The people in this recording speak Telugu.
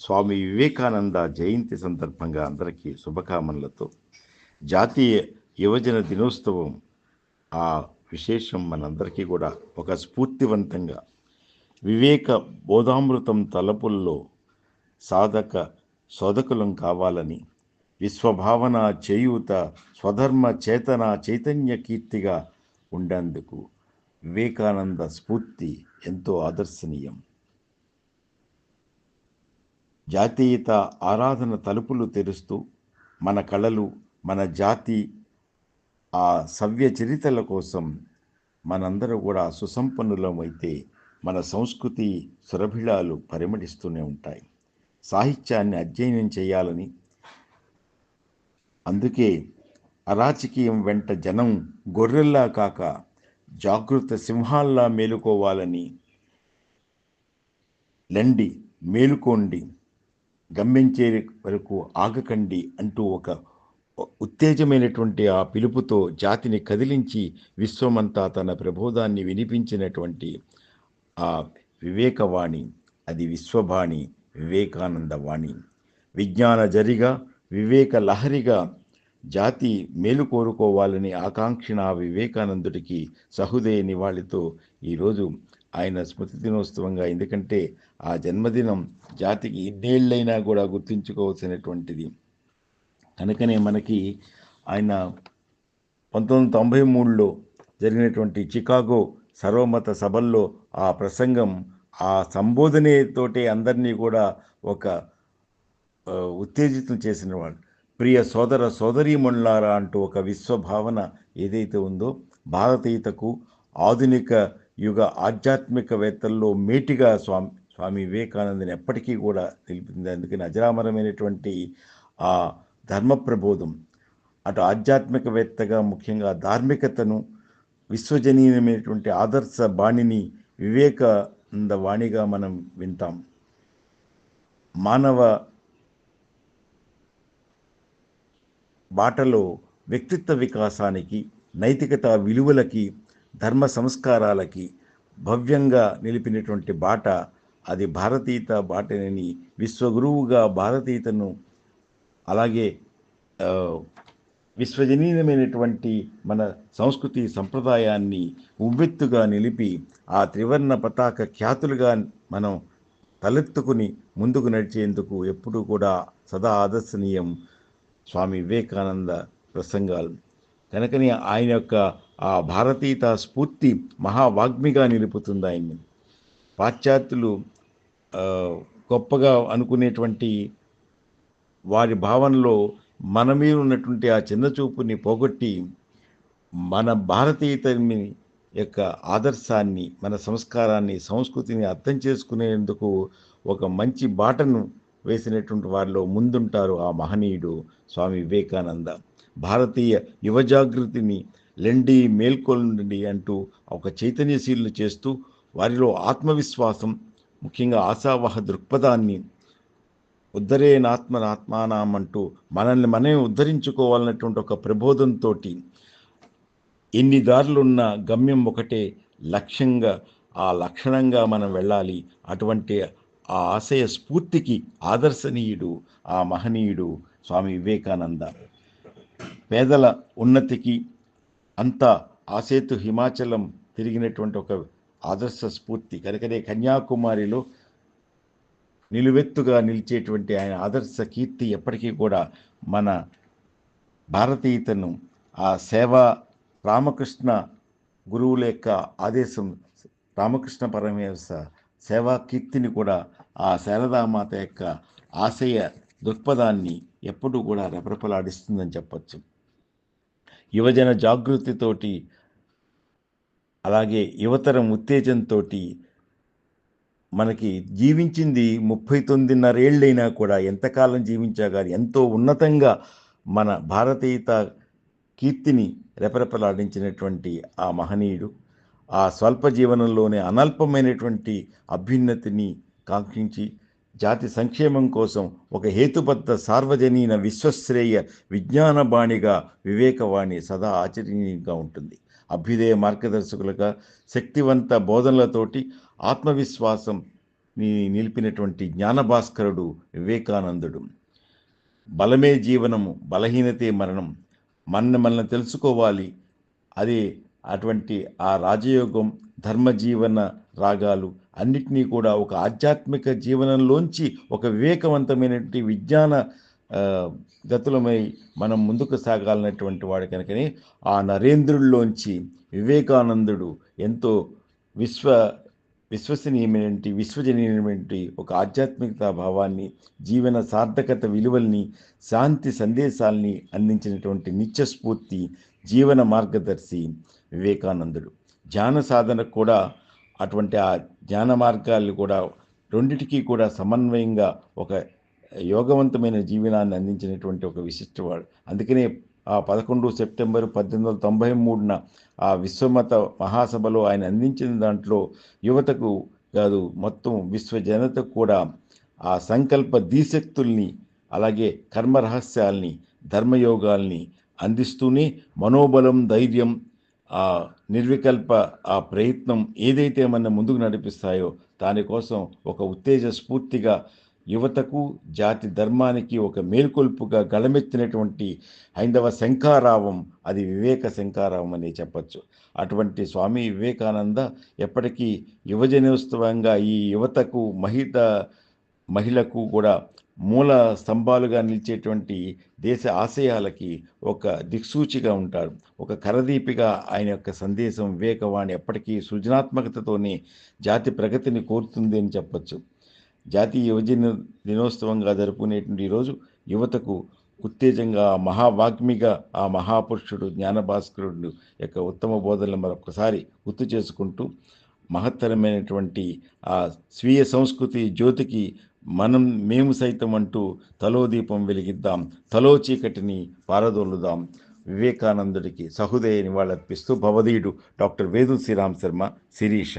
స్వామి వివేకానంద జయంతి సందర్భంగా అందరికీ శుభకామనలతో జాతీయ యువజన దినోత్సవం ఆ విశేషం మనందరికీ కూడా ఒక స్ఫూర్తివంతంగా వివేక బోధామృతం తలపుల్లో సాధక శోధకులం కావాలని విశ్వభావన చేయూత స్వధర్మ చేతన చైతన్య కీర్తిగా ఉండేందుకు వివేకానంద స్ఫూర్తి ఎంతో ఆదర్శనీయం. జాతీయత ఆరాధన తలుపులు తెరుస్తూ మన కళలు మన జాతి ఆ సవ్య చరితల కోసం మనందరూ కూడా సుసంపన్నులమైతే మన సంస్కృతి సురభిళాలు పరిమళిస్తూనే ఉంటాయి. సాహిత్యాన్ని అధ్యయనం చేయాలని అందుకే అరాచకీయం వెంట జనం గొర్రెల్లా కాక జాగృత సింహాల్లా మేలుకోవాలని లెండి మేలుకోండి గమ్యంచే వరకు ఆగకండి అంటూ ఒక ఉత్తేజమైనటువంటి ఆ పిలుపుతో జాతిని కదిలించి విశ్వమంతా తన ప్రబోధాన్ని వినిపించినటువంటి ఆ వివేకవాణి అది విశ్వవాణి వివేకానంద వాణి విజ్ఞాన జరిగా వివేక లహరిగా జాతి మేలు కోరుకోవాలని ఆకాంక్షణ వివేకానందుడికి సహృదయ నివాళితో ఈరోజు ఆయన స్మృతి దినోత్సవంగా ఎందుకంటే ఆ జన్మదినం జాతికి ఇన్నేళ్ళైనా కూడా గుర్తుంచుకోవాల్సినటువంటిది. కనుకనే మనకి ఆయన పంతొమ్మిది వందల తొంభై మూడులో జరిగినటువంటి చికాగో సర్వమత సభల్లో ఆ ప్రసంగం ఆ సంబోధనతోటే అందరినీ కూడా ఒక ఉత్తేజితం చేసిన వాడు ప్రియ సోదర సోదరీమణులారా అంటూ ఒక విశ్వభావన ఏదైతే ఉందో భారతీయతకు ఆధునిక యుగ ఆధ్యాత్మికవేత్తల్లో మేటిగా స్వామి స్వామి వివేకానందని ఎప్పటికీ కూడా నిలిపింది. అందుకని అజరామరమైనటువంటి ఆ ధర్మ ప్రబోధం అటు ఆధ్యాత్మికవేత్తగా ముఖ్యంగా ధార్మికతను విశ్వజనీయమైనటువంటి ఆదర్శ బాణిని వివేకానంద వాణిగా మనం వింటాం. మానవ బాటలో వ్యక్తిత్వ వికాసానికి నైతికత విలువలకి ధర్మ సంస్కారాలకి భవ్యంగా నిలిపినటువంటి బాట అది భారతీయత బాటని విశ్వగురువుగా భారతీయతను అలాగే విశ్వజనీయమైనటువంటి మన సంస్కృతి సంప్రదాయాన్ని ఉవ్వెత్తుగా నిలిపి ఆ త్రివర్ణ పతాక ఖ్యాతులుగా మనం తలెత్తుకుని ముందుకు నడిచేందుకు ఎప్పుడూ కూడా సదా ఆదర్శనీయం స్వామి వివేకానంద ప్రసంగాలు. కనుకనే ఆయన యొక్క ఆ భారతీయత స్ఫూర్తి మహావాగ్మిగా నిలుపుతుంది ఆయన్ని. పాశ్చాత్యులు గొప్పగా అనుకునేటువంటి వారి భావనలో మన మీద ఉన్నటువంటి ఆ చిన్న చూపుని పోగొట్టి మన భారతీయతని యొక్క ఆదర్శాన్ని మన సంస్కారాన్ని సంస్కృతిని అర్థం చేసుకునేందుకు ఒక మంచి బాటను వేసినటువంటి వారిలో ముందుంటారు ఆ మహనీయుడు స్వామి వివేకానంద. భారతీయ యువజాగృతిని లెండి మేల్కొల్ండి అంటూ ఒక చైతన్యశీలు చేస్తూ వారిలో ఆత్మవిశ్వాసం ముఖ్యంగా ఆశావహ దృక్పథాన్ని ఉద్ధరేనాత్మనాత్మానాం అంటూ మనల్ని మనమే ఉద్ధరించుకోవాలన్నటువంటి ఒక ప్రబోధంతో ఎన్ని దారులున్న గమ్యం ఒకటే లక్ష్యంగా ఆ లక్షణంగా మనం వెళ్ళాలి. అటువంటి ఆ ఆశయ స్ఫూర్తికి ఆదర్శనీయుడు ఆ మహనీయుడు స్వామి వివేకానంద. పేదల ఉన్నతికి అంత ఆసేతు హిమాచలం తిరిగినటువంటి ఒక ఆదర్శ స్ఫూర్తి. కనుకనే కన్యాకుమారిలో నిలువెత్తుగా నిలిచేటువంటి ఆయన ఆదర్శ కీర్తి ఎప్పటికీ కూడా మన భారతీయతను ఆ సేవ రామకృష్ణ గురువుల యొక్క ఆదేశం రామకృష్ణ పరమేశ సేవా కీర్తిని కూడా ఆ శారదామాత యొక్క ఆశయ దృక్పథాన్ని ఎప్పుడూ కూడా రెపరెపలాడిస్తుందని చెప్పచ్చు. యువజన జాగృతితోటి అలాగే యువతరం ఉత్తేజంతో మనకి జీవించింది ముప్పై తొమ్మిదిన్నరేళ్ళైనా కూడా ఎంతకాలం జీవించా కానీ ఎంతో ఉన్నతంగా మన భారతీయత కీర్తిని రెపరెపలాడించినటువంటి ఆ మహనీయుడు ఆ స్వల్ప జీవనంలోనే అనల్పమైనటువంటి అభ్యున్నతిని కాంక్షించి జాతి సంక్షేమం కోసం ఒక హేతుబద్ధ సార్వజనీన విశ్వశ్రేయ విజ్ఞానబాణిగా వివేకవాణి సదా ఆచరణీయంగా ఉంటుంది. అభ్యుదయ మార్గదర్శకులుగా శక్తివంత బోధనలతోటి ఆత్మవిశ్వాసం నిలిపినటువంటి జ్ఞానభాస్కరుడు వివేకానందుడు. బలమే జీవనము బలహీనతే మరణం. మన మనల్ని తెలుసుకోవాలి. అది అటువంటి ఆ రాజయోగం ధర్మజీవన రాగాలు అన్నిటినీ కూడా ఒక ఆధ్యాత్మిక జీవనంలోంచి ఒక వివేకవంతమైనటువంటి విజ్ఞాన గతులమై మనం ముందుకు సాగాలన్నటువంటి వాడు కనుకనే ఆ నరేంద్రుల్లోంచి వివేకానందుడు ఎంతో విశ్వ విశ్వసనీయమైనటువంటి విశ్వజనీయమైనటువంటి ఒక ఆధ్యాత్మికత భావాన్ని జీవన సార్థకత విలువల్ని శాంతి సందేశాల్ని అందించినటువంటి నిత్యస్ఫూర్తి జీవన మార్గదర్శి వివేకానందుడు. ధ్యాన సాధనకు కూడా అటువంటి ఆ ధ్యాన మార్గాలు కూడా రెండిటికీ కూడా సమన్వయంగా ఒక యోగవంతమైన జీవనాన్ని అందించినటువంటి ఒక విశిష్టవాడు. అందుకనే ఆ పదకొండు సెప్టెంబర్ పద్దెనిమిది వందల తొంభై మూడున ఆ విశ్వమత మహాసభలో ఆయన అందించిన దాంట్లో యువతకు కాదు మొత్తం విశ్వ జనతకు కూడా ఆ సంకల్ప దీశక్తుల్ని అలాగే కర్మ రహస్యాల్ని ధర్మయోగాల్ని అందిస్తూనే మనోబలం ధైర్యం ఆ నిర్వికల్ప ఆ ప్రయత్నం ఏదైతే మన ముందుకు నడిపిస్తాయో దానికోసం ఒక ఉత్తేజ స్ఫూర్తిగా యువతకు జాతి ధర్మానికి ఒక మేల్కొల్పుగా గళమెత్తినటువంటి హైందవ శంఖారావం అది వివేక శంఖారావం అని చెప్పచ్చు. అటువంటి స్వామి వివేకానంద ఎప్పటికీ యువజనోత్సవంగా ఈ యువతకు మహిళ మహిళకు కూడా మూల స్తంభాలుగా నిలిచేటువంటి దేశ ఆశయాలకి ఒక దిక్సూచిగా ఉంటారు. ఒక కరదీపిగా ఆయన యొక్క సందేశం వివేకవాణి ఎప్పటికీ సృజనాత్మకతతోనే జాతి ప్రగతిని కోరుతుంది అని చెప్పచ్చు. జాతీయ యువజన దినోత్సవంగా జరుపుకునేటువంటి ఈరోజు యువతకు ఉత్తేజంగా మహావాగ్మిగా ఆ మహాపురుషుడు జ్ఞానభాస్కరుడు యొక్క ఉత్తమ బోధనలు మరొకసారి గుర్తు చేసుకుంటూ మహత్తరమైనటువంటి ఆ స్వీయ సంస్కృతి జ్యోతికి మనం మేము సైతం అంటూ తలో దీపం వెలిగిద్దాం తలో చీకటిని పారదోలుదాం. వివేకానందుడికి సహృదయ నివాళులర్పిస్తూ భవధీయుడు డాక్టర్ వేదు శ్రీరామ్ శర్మ శిరీష.